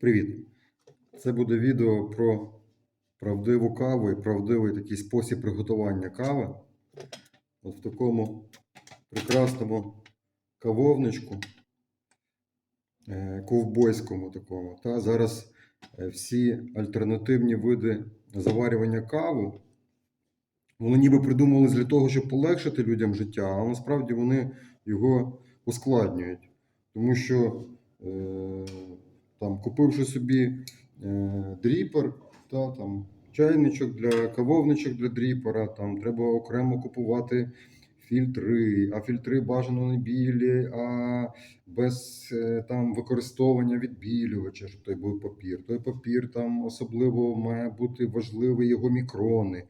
Привіт! Це буде відео про правдиву каву і правдивий такий спосіб приготування кави. От в такому прекрасному кавовничку, е, ковбойському такому. Та зараз е, всі альтернативні види заварювання каву. Вони ніби придумали для того, щоб полегшити людям життя, а насправді вони його ускладнюють. Тому що е, там, купивши собі е, дріпер, та, там, чайничок для кавовничок для дріпера, там, треба окремо купувати фільтри, а фільтри бажано не білі, а без е, там, використовування відбілювача, щоб той був папір. Той папір там особливо має бути важливий його мікрони.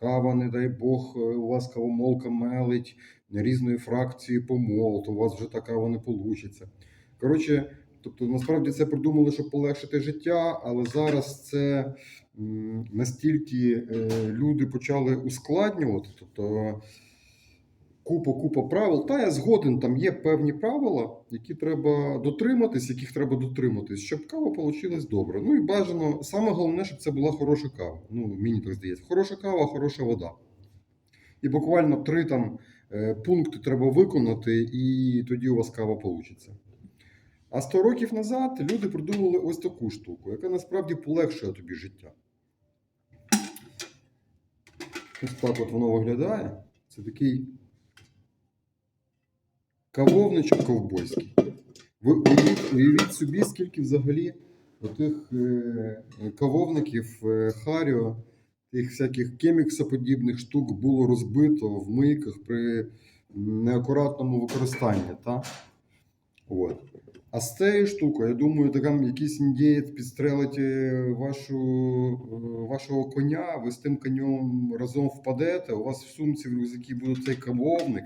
Кава, не дай Бог, е, у вас кавомолка мелить різної фракції помол, у вас вже та кава не вийде. Коротше, тобто, насправді це придумали, щоб полегшити життя, але зараз це настільки е, люди почали ускладнювати, тобто купа, купа правил. Та я згоден, там є певні правила, які треба дотриматись, яких треба дотриматись, щоб кава вийшла добре. Ну і бажано, саме головне, щоб це була хороша кава. Ну, мені так здається. Хороша кава, хороша вода. І буквально три там е, пункти треба виконати, і тоді у вас кава вийде. А 100 років назад люди придумали ось таку штуку, яка насправді полегшує тобі життя. Ось так от воно виглядає. Це такий кавовничок ковбойський. Ви уявіть, уявіть собі, скільки взагалі отих е, кавовників е, Харіо, тих всяких кеміксоподібних штук було розбито в мийках при неакуратному використанні. Та? От. А з цією штукою, я думаю, там якийсь індієць підстрелить е, вашу, е, вашого коня, ви з тим конем разом впадете, у вас в сумці в рюкзакі буде цей кавовник,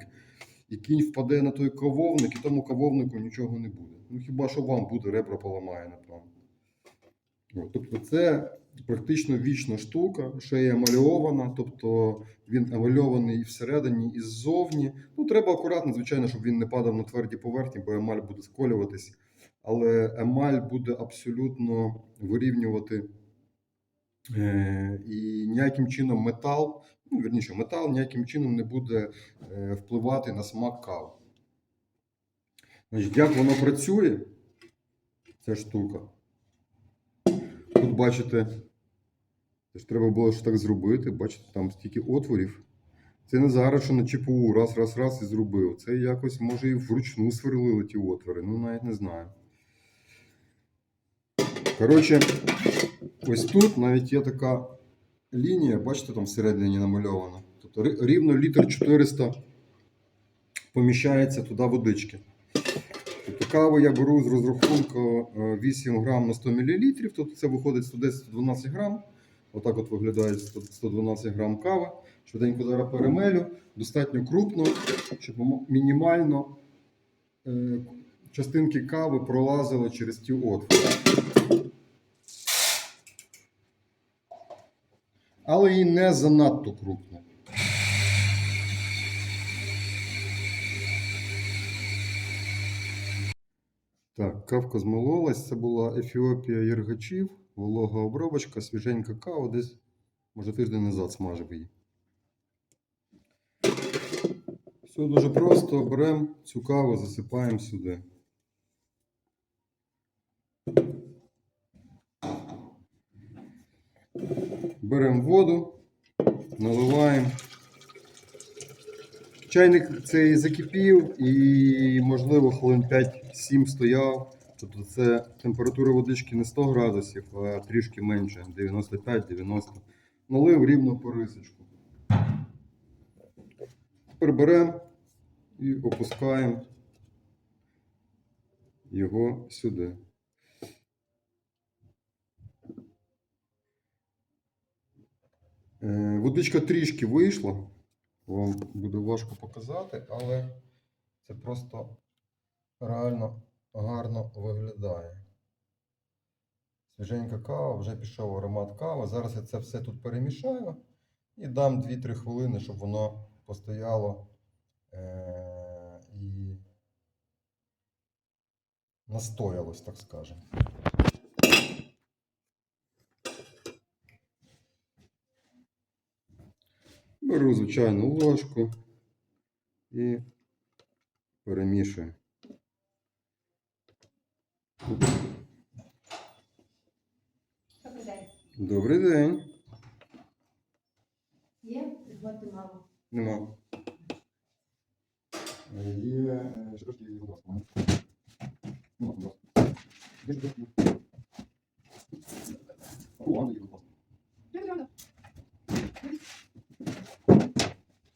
і кінь впаде на той кавовник, і тому кавовнику нічого не буде. Ну хіба що вам буде, ребра поламає, напевно. Тобто це практично вічна штука, є емальована, тобто він емальований і всередині, і ззовні. Ну, треба акуратно, звичайно, щоб він не падав на тверді поверхні, бо емаль буде сколюватись. Але емаль буде абсолютно вирівнювати е, і ніяким чином метал, ну, верніше, метал ніяким чином не буде е, впливати на смак кави. Значить, як воно працює, ця штука? Тут бачите, це ж треба було ж так зробити. Бачите, там стільки отворів. Це не зараз, що на ЧПУ раз, раз, раз і зробив. Це якось, може, і вручну сверлили ті отвори. Ну, навіть не знаю. Коротше, ось тут навіть є така лінія, бачите, там всередині намальована. Тобто рівно літр 400 поміщається туди водички. Тобто каву я беру з розрахунку е, 8 грам на 100 мл, тобто це виходить 110-112 грам. Отак от виглядає 112 грам кави. Швиденько зараз перемелю, достатньо крупно, щоб мінімально е, частинки кави пролазили через ті отвори. Але і не занадто крупно. Так, кавка змололась. Це була Ефіопія Єргачів, волога обробочка, свіженька кава, десь, може, тиждень назад смажив її. Все дуже просто. Беремо цю каву, засипаємо сюди. Беремо воду, наливаємо. Чайник цей закипів і, можливо, хвилин 5-7 стояв. Тобто це температура водички не 100 градусів, а трішки менше 95-90. Налив рівно по рисочку. Тепер беремо і опускаємо його сюди. Е, Водичка трішки вийшла. Вам буде важко показати, але це просто реально гарно виглядає. Свіженька кава, вже пішов аромат кави. Зараз я це все тут перемішаю і дам 2-3 хвилини, щоб воно постояло е- і настоялось, так скажемо. Беру звичайну ложку і перемішую. Добрий день. Добрий день. Є? Приходьте мало. Нема. Є е, є, будь ласка. Ну, будь ласка. Є ж трошки. О, ладно, є, будь ласка.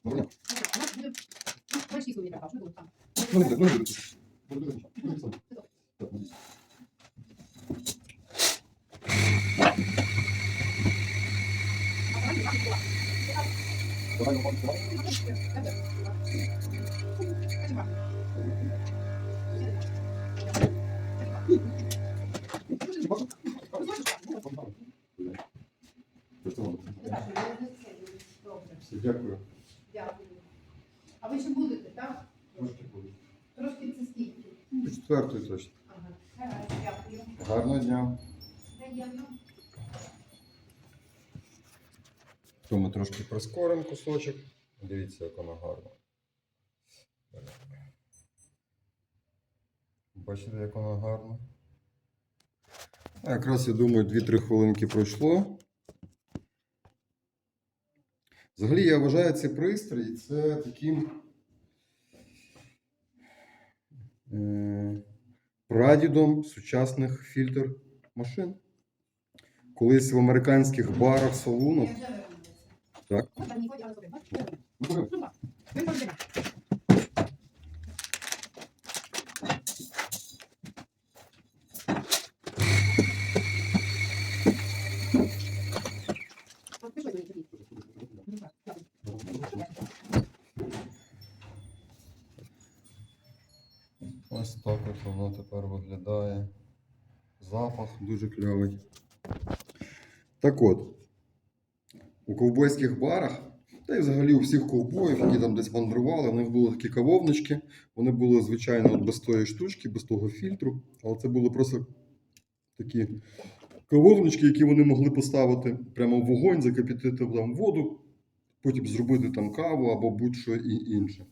Добре. Ну, не буде, ну, не. Буде, Дякую. Дякую. А ви ще будете, так? Трошки буде. Трошки це скільки? Ну, Четвертої точно. Ага. Гаразд, дякую. Гарного дня. Приємно. То ми трошки прискоримо кусочок. Дивіться, як воно гарно. Бачите, як воно гарно. А якраз я думаю, 2-3 хвилинки пройшло. Взагалі, я вважаю цей пристрій це таким е, прадідом сучасних фільтр машин. Колись в американських барах, салунах. Так. Виглядає. Запах дуже кльовий. Так от, у ковбойських барах, та й взагалі у всіх ковбоїв, які там десь мандрували, у них були такі кавовнички. Вони були, звичайно, от без тої штучки, без того фільтру. Але це були просто такі кавовнички, які вони могли поставити прямо в вогонь, закипятити там воду, потім зробити там каву або будь-що і інше.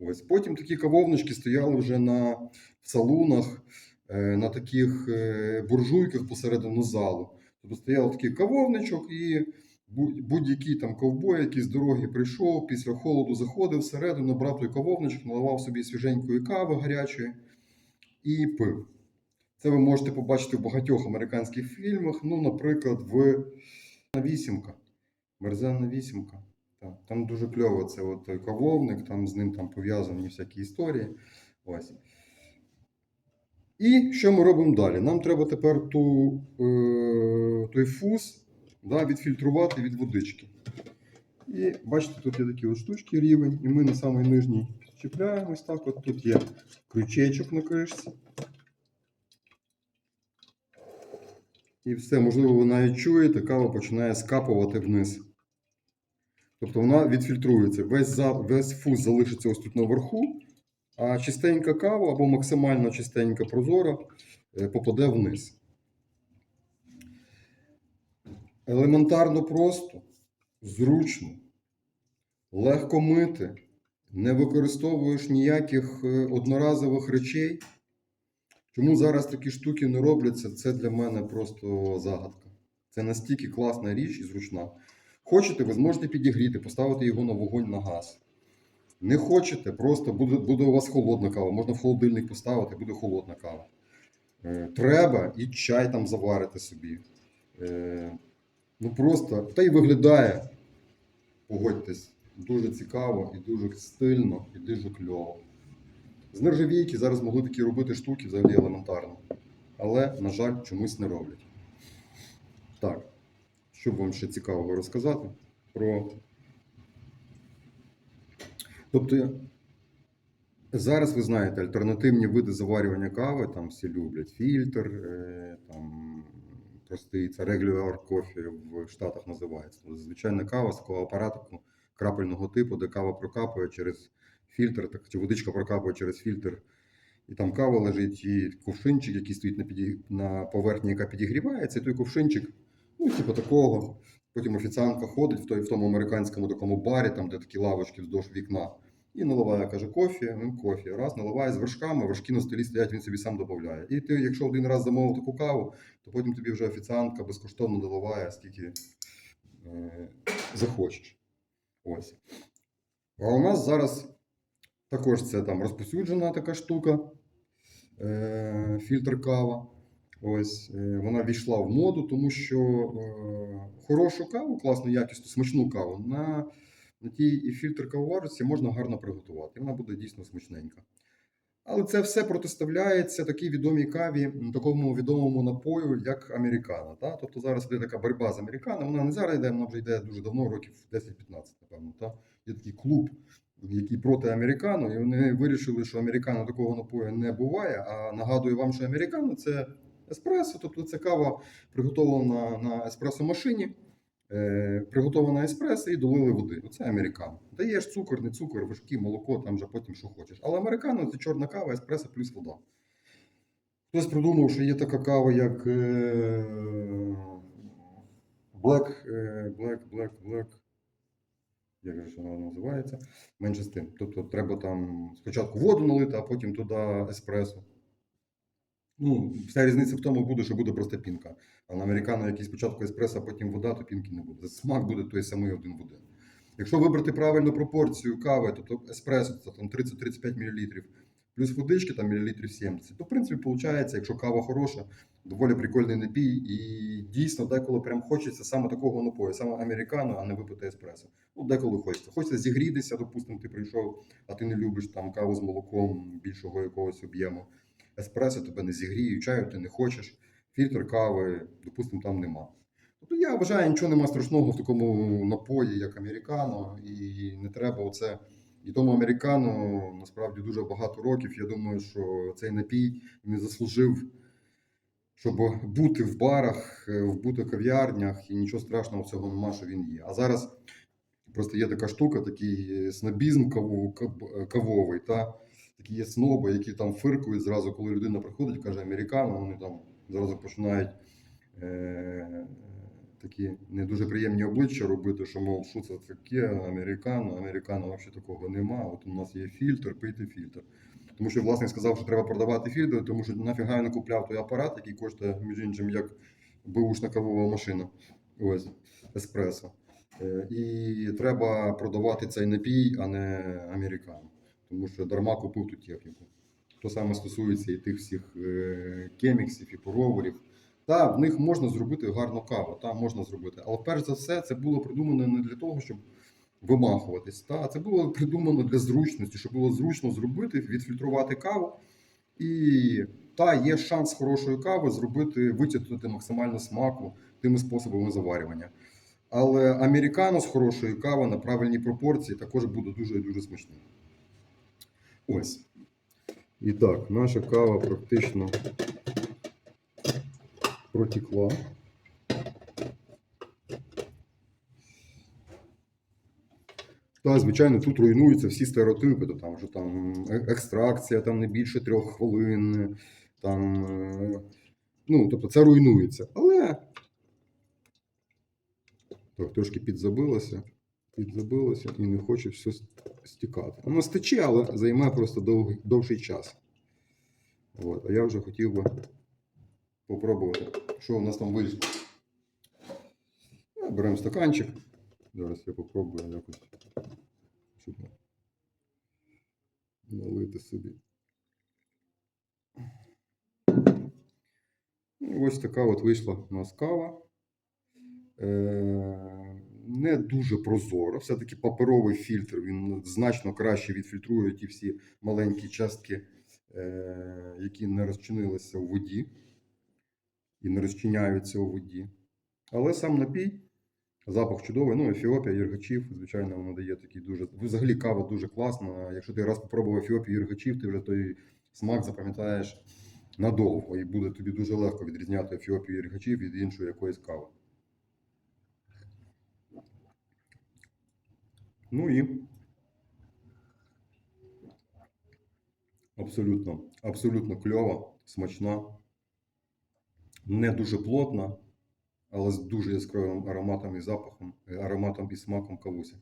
Ось потім такі кавовнички стояли вже на салунах, е, на таких е, буржуйках посередину залу. Тобто стояв такий кавовничок, і будь- будь-який там ковбой, який з дороги прийшов, після холоду заходив всередину, набрав той кавовничок, наливав собі свіженької кави гарячої і пив. Це ви можете побачити в багатьох американських фільмах. Ну, наприклад, в Вісімка. Мерзенна вісімка. Так, там дуже кльово це от той кавовник, там з ним там пов'язані всякі історії. Ось. І що ми робимо далі? Нам треба тепер ту, е, той фуз да, відфільтрувати від водички. І бачите, тут є такі от штучки рівень, і ми на самий нижній чіпляємо ось так. От тут є крючечок на кришці. І все, можливо, ви навіть чуєте, кава починає скапувати вниз. Тобто вона відфільтрується. Весь, за, весь фуз залишиться ось тут наверху, а чистенька кава або максимально чистенька прозора е, попаде вниз. Елементарно просто, зручно, легко мити, не використовуєш ніяких е, одноразових речей. Чому зараз такі штуки не робляться, це для мене просто загадка. Це настільки класна річ і зручна. Хочете, ви зможете підігріти, поставити його на вогонь на газ. Не хочете, просто буде, буде у вас холодна кава. Можна в холодильник поставити, буде холодна кава. Е, треба і чай там заварити собі. Е, ну просто, та й виглядає, погодьтесь, дуже цікаво і дуже стильно, і дуже кльово. З нержавійки зараз могли такі робити штуки взагалі елементарно. Але, на жаль, чомусь не роблять. Так, що б вам ще цікавого розказати про. Тобто, зараз ви знаєте, альтернативні види заварювання кави, там всі люблять фільтр, е, там простий це regular coffee в Штатах називається. Тобто, Звичайна кава з апарату крапельного типу, де кава прокапує через фільтр, так чи водичка прокапує через фільтр. І там кава лежить, і ковшинчик, який стоїть на, піді... на поверхні, яка підігрівається, і той ковшинчик, ну, типу такого. Потім офіціантка ходить в, той, в тому американському такому барі, там, де такі лавочки вздовж вікна, і наливає, каже, кофі, він кофі. Раз, наливає з вершками, вершки на столі стоять, він собі сам додає. І ти, якщо один раз замовив таку каву, то потім тобі вже офіціантка безкоштовно доливає, скільки е, захочеш. Ось. А у нас зараз також це там розповсюджена така штука, е, фільтр кава. Ось е, вона війшла в моду, тому що е, хорошу каву, класну якісну, смачну каву на, на тій фільтр кавоварці можна гарно приготувати. Вона буде дійсно смачненька. Але це все протиставляється такій відомій каві, такому відомому напою, як американо. Та? Тобто зараз йде така боротьба з американо. Вона не зараз йде, вона вже йде дуже давно, років 10-15, напевно. Та? Є такий клуб, який проти американо, і вони вирішили, що американо такого напою не буває. А нагадую вам, що американо це еспресо, тобто це кава приготовлена на еспресо-машині. Е, приготована еспресо і долили води. Оце американо. Даєш цукор, не цукор, вершки, молоко, там вже потім що хочеш. Але американо це чорна кава, еспресо плюс вода. Хтось придумав, що є така кава, як е, Black, е, Black, Black, Black. Як же вона називається? Менше з тим. Тобто треба там спочатку воду налити, а потім туди еспресо. Ну, вся різниця в тому буде, що буде просто пінка. А на американо, який спочатку еспресо, а потім вода, то пінки не буде. Смак буде той самий один в один. Якщо вибрати правильну пропорцію кави, тобто еспресо це там 30-35 мл, плюс водички там мілілітрів 70, то в принципі виходить, якщо кава хороша, доволі прикольний напій, і дійсно деколи прям хочеться саме такого напою, саме американо, а не випити еспресо. Ну, деколи хочеться. Хочеться зігрітися, допустимо, ти прийшов, а ти не любиш там каву з молоком більшого якогось об'єму. Еспресо тебе не зігріє, чаю ти не хочеш, фільтр кави, допустимо, там нема. Тобто я вважаю, нічого нема страшного в такому напої, як американо, і не треба оце. І тому американо насправді дуже багато років. Я думаю, що цей напій не заслужив, щоб бути в барах, е, в кав'ярнях, і нічого страшного в цього нема, що він є. А зараз просто є така штука, такий е, снобізм каву- кавовий. Та? Такі є сноби, які там фиркують зразу, коли людина приходить, каже американо, вони там зразу починають е- такі не дуже приємні обличчя робити, що мов, що це таке, американо, американо взагалі такого нема. От у нас є фільтр, пийте фільтр. Тому що власник сказав, що треба продавати фільтр, тому що нафіга я не купляв той апарат, який коштує, між іншим, як бушна кавова машина. Ось, еспресо. Е, І треба продавати цей напій, а не американо. Тому що дарма купив ту техніку. То саме стосується і тих всіх е, кеміксів і пороверів. Так, в них можна зробити гарну каву, та можна зробити. Але перш за все, це було придумано не для того, щоб вимахуватись. Та це було придумано для зручності, щоб було зручно зробити, відфільтрувати каву. І та є шанс хорошої кави зробити, витягнути максимально смаку тими способами заварювання. Але американо з хорошої кави на правильній пропорції також буде дуже і дуже смачним. Ось. І так, наша кава практично протекла. Та, звичайно, тут руйнуються всі стереотипи, то там вже там екстракція там не більше трьох хвилин. Там, е, ну, тобто це руйнується. Але так, трошки підзабилося, підзабилося і не хоче все стікати. Воно стече, але займає просто довгий, довший час. От, а я вже хотів би попробувати, що у нас там вийшло. Е, Беремо стаканчик. Зараз я попробую якось щоб налити собі. Ось така от вийшла у нас кава. Е, Не дуже прозора. Все-таки паперовий фільтр він значно краще відфільтрує ті всі маленькі частки, е, які не розчинилися у воді і не розчиняються у воді. Але сам напій, запах чудовий. Ну, Ефіопія, Єргачів, звичайно, воно дає такий дуже. Взагалі кава дуже класна. Якщо ти раз попробував Ефіопію Єргачів, ти вже той смак запам'ятаєш надовго, і буде тобі дуже легко відрізняти Ефіопію Єргачів від іншої якоїсь кави. Ну і абсолютно, абсолютно кльова, смачна, не дуже плотна, але з дуже яскравим ароматом і запахом, е, ароматом і смаком кавуся.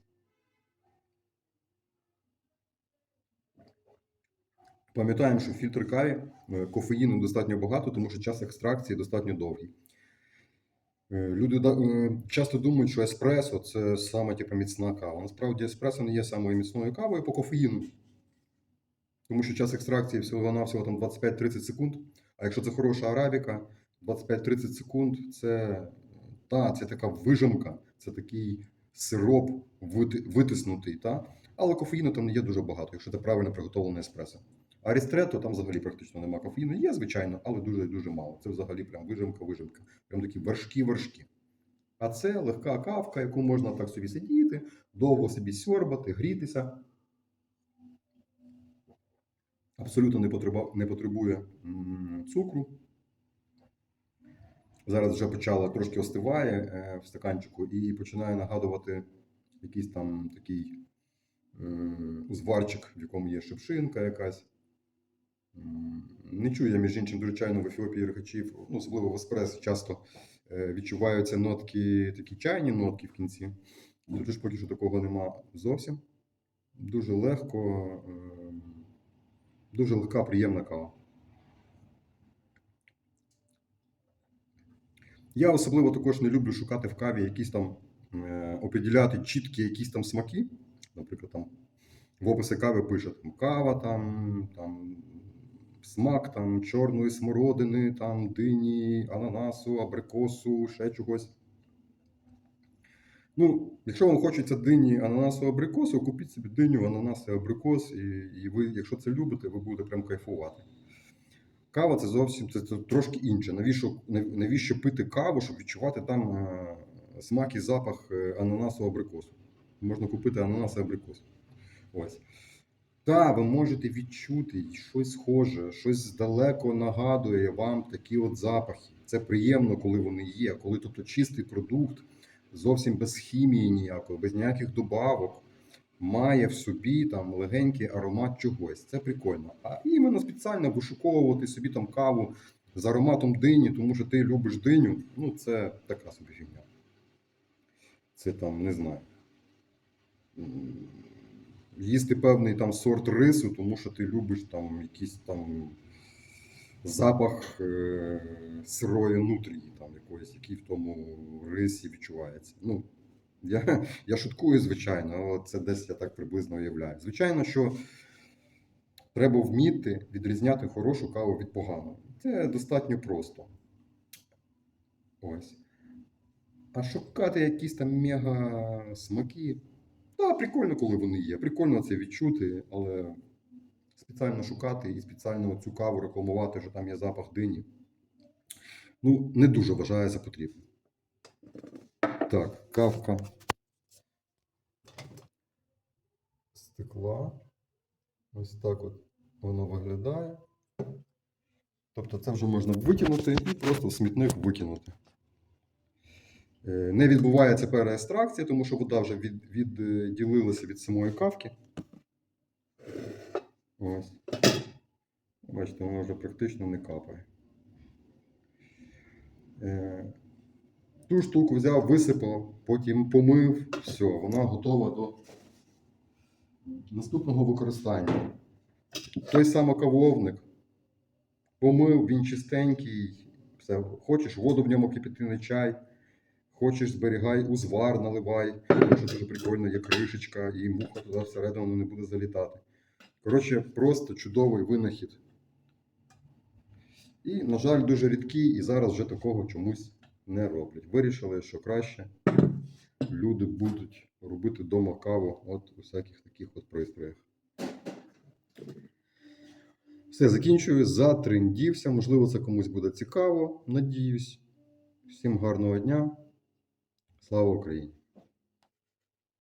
Пам'ятаємо, що фільтр каві е, кофеїну достатньо багато, тому що час екстракції достатньо довгий. Е, Люди часто думають, що еспресо це саме типу, міцна кава. Насправді еспресо не є самою міцною кавою по кофеїну. Тому що час екстракції всього-навсього там 25-30 секунд. А якщо це хороша арабіка, 25-30 секунд це, та, це така вижимка, це такий сироп витиснутий. Та? Але кофеїну там не є дуже багато, якщо це правильно приготовлене еспресо. А рістретто там взагалі практично немає кофеїну. Є, звичайно, але дуже дуже мало. Це взагалі прям вижимка, вижимка. Прям такі вершки-вершки. А це легка кавка, яку можна так собі сидіти, довго собі сьорбати, грітися. Абсолютно не, потреба, не потребує цукру. Зараз вже почала трошки остиває е, в стаканчику і починає нагадувати якийсь там такий узварчик, в якому є шипшинка якась. Не чую я, між іншим, звичайно, в Ефіопії рихачів, ну, особливо в еспресо, часто е, відчуваються нотки, такі чайні нотки в кінці. Тут ж поки що такого нема зовсім. Дуже легко, е, дуже легка, приємна кава. Я особливо також не люблю шукати в каві якісь там е, определяти чіткі якісь там смаки. Наприклад, там в описі кави пише там кава, там, там смак там, чорної смородини, там, дині, ананасу, абрикосу, ще чогось. Ну, якщо вам хочеться дині, ананасу, абрикосу, купіть собі диню, ананас і абрикос, і, і ви, якщо це любите, ви будете прям кайфувати. Кава це зовсім це, це трошки інше. Навіщо, навіщо пити каву, щоб відчувати там е, смак і запах е, ананасу абрикосу? Можна купити ананас і абрикос. Ось. Так, ви можете відчути щось схоже, щось здалеко нагадує вам такі от запахи. Це приємно, коли вони є, коли тобто чистий продукт, зовсім без хімії ніякої, без ніяких добавок, має в собі там легенький аромат чогось. Це прикольно. А іменно спеціально вишуковувати собі там каву з ароматом дині, тому що ти любиш диню, ну це така собі фігня. Це там, не знаю. Їсти певний там сорт рису, тому що ти любиш там якийсь там запах е- сирої нутрії, там якоїсь, який в тому рисі відчувається. Ну, я, я шуткую, звичайно, але це десь я так приблизно уявляю. Звичайно, що треба вміти відрізняти хорошу каву від поганої. Це достатньо просто. Ось. А шукати якісь там мега смаки. Так, прикольно, коли вони є. Прикольно це відчути, але спеціально шукати і спеціально цю каву рекламувати, що там є запах дині. Ну, не дуже вважаю за потрібно. Так, кавка стекла. Ось так от воно виглядає. Тобто це вже можна викинути і просто в смітник викинути. Е, Не відбувається переекстракція, тому що вода вже від, відділилася від самої кавки. Ось. Бачите, вона вже практично не капає. Е, Ту штуку взяв, висипав, потім помив, все, вона готова до наступного використання. Той самий кавовник. Помив, він чистенький. Все. Хочеш воду в ньому кипятиний чай, хочеш зберігай, узвар наливай, тому що дуже прикольно, є кришечка, і муха туди всередину не буде залітати. Коротше, просто чудовий винахід. І, на жаль, дуже рідкий, і зараз вже такого чомусь не роблять. Вирішили, що краще люди будуть робити вдома каву от у всяких таких от пристроях. Все, закінчую. Затрендівся. Можливо, це комусь буде цікаво. Надіюсь. Всім гарного дня. Слава Україні!